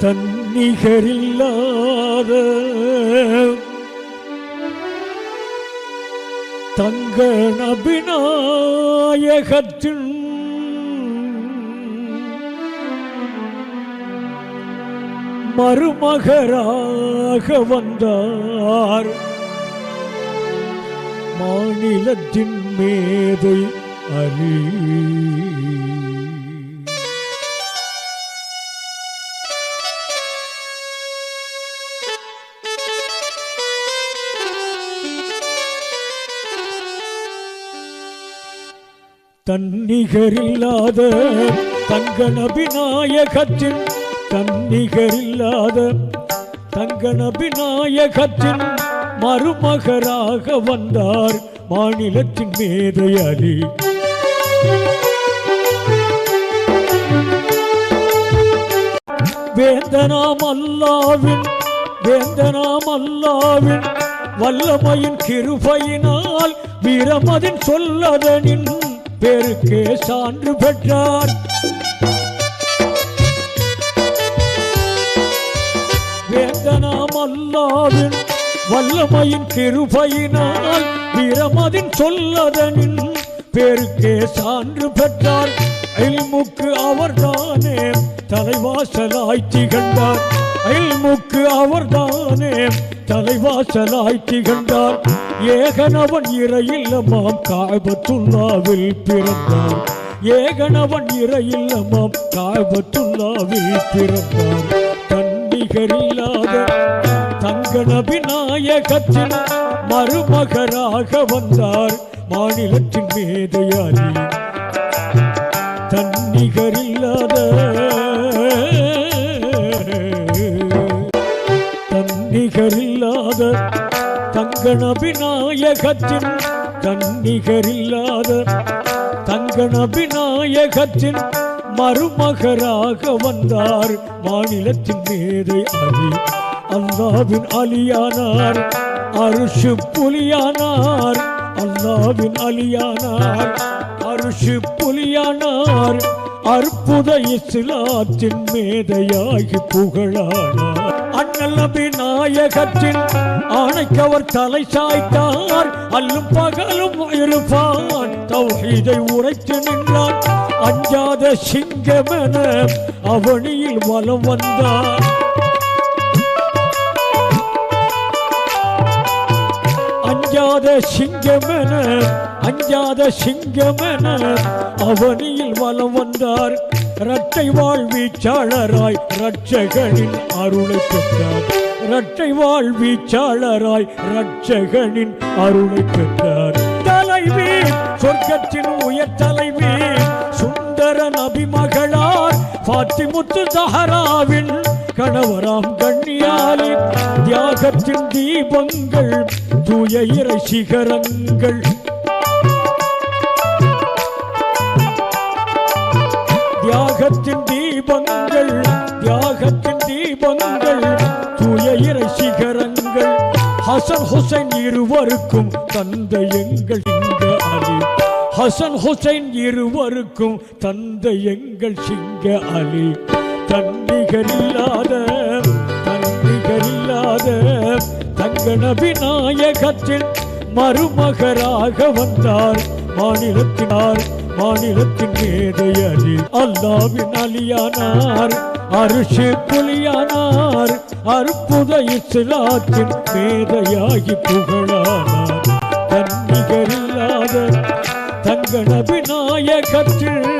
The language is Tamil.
தன்னிகரில்லாத தங்க நபிநாயகத்தின் மருமகராக வந்தார். மாநிலத்தின் மேதை அறி தன்னிகரில்லாத தங்க நபிநாயகத்தின் தன்னிகரில்லாத தங்க நபிநாயகத்தின் மருமகராக வந்தார் மாநிலத்தின் மேதை அலி. வேந்தனாம் அல்லாவின் வேந்தனாம் அல்லாவின் வல்லமையின் கிருபையினால் வீரமதின் சொல்லதனின் பேருக்கே சான்று பெற்றார். வேந்தனாம் அல்லாவின் வல்லமையின் கிருபையினால் வீரமதின் சொல்லதனின் பேருக்கே சான்று பெற்றார். இல்முக்கு அவர்தானே தலைவாசலாய் திகழ்ந்தார். இல்முக்கு அவர்தானே தலைவாசலாய் திகழ்ந்தார். ஏகனவன் இறையில்லமாம் காபத்துல்லாவில் பிறந்தார். ஏகனவன் இறையில்லமாம் காபத்துல்லாவில் பிறந்தார். தன்னிகரில்லாத தங்க நபிநாயகத்தின் மருமகராக வந்தார். மாநிலத்தின் மேதையாளி தன்னிகரில்லாத தன்னிகரில்லாத தங்க நபிநாயகத்தின் தன்னிகரில்லாத தங்க நபிநாயகத்தின் மருமகராக வந்தார். மாநிலத்தின் மேதை அலி அல்லாவின் அலியானார். அருஷு புலியானார். அல்லாவின் அலியானார். அருஷு புலியானார் அற்புத இஸ்லாத்தின் மேதையாகி புகழானார். அண்ணல் நபி நாயகத்தின் ஆணைக்கவர் தலை சாய்த்தார் அல்லும் பகலும் இருப்பான். தௌஹீதை உரைத்து நின்றார் அஞ்சாத சிங்கமென அவனியில் வலம் வந்தார் அஞ்சாத சிங்கமென அஞ்சாத சிங்கமென அவனியில் வலம் வந்தார். இரட்டை வாழ்வீச்சாளராய் ரட்சகனின் அருளை பெற்றார். இரட்டை வாழ்வீச்சாளராய் ரட்சகனின் அருளை பெற்றார். தலைவி சொர்க்கத்தின் உயர் தலைவி சுந்தரன் அபிமகளார் பாத்திமுத்து தஹராவின் கணவராம் கண்ணியாலே தியாகத்தின் தீபங்கள் தூய இறை சிகரங்கள். தியாகத்தின் தீபங்கள் தியாகத்தின் தீபங்கள் தூய இறை சிகரங்கள். ஹசன் ஹுசைன் இருவருக்கும் தந்தை எங்கள் இங்க அலி. ஹசன் ஹுசைன் இருவருக்கும் தந்தை எங்கள் சிங்க அலி. தன்னிகரில்லாத தன்னிகரில்லாத தங்க விநாயகத்தில் மருமகராக வந்தார் மாநிலத்தினார் மாநிலத்தின் மேதையறி அல்லாவின் அலியானார் அரிசி புலியானார் அற்புத இஸ்லாத்தின் மேதையாகி புகழானார். தன்னிகரில்லாத தங்க விநாயகத்தில்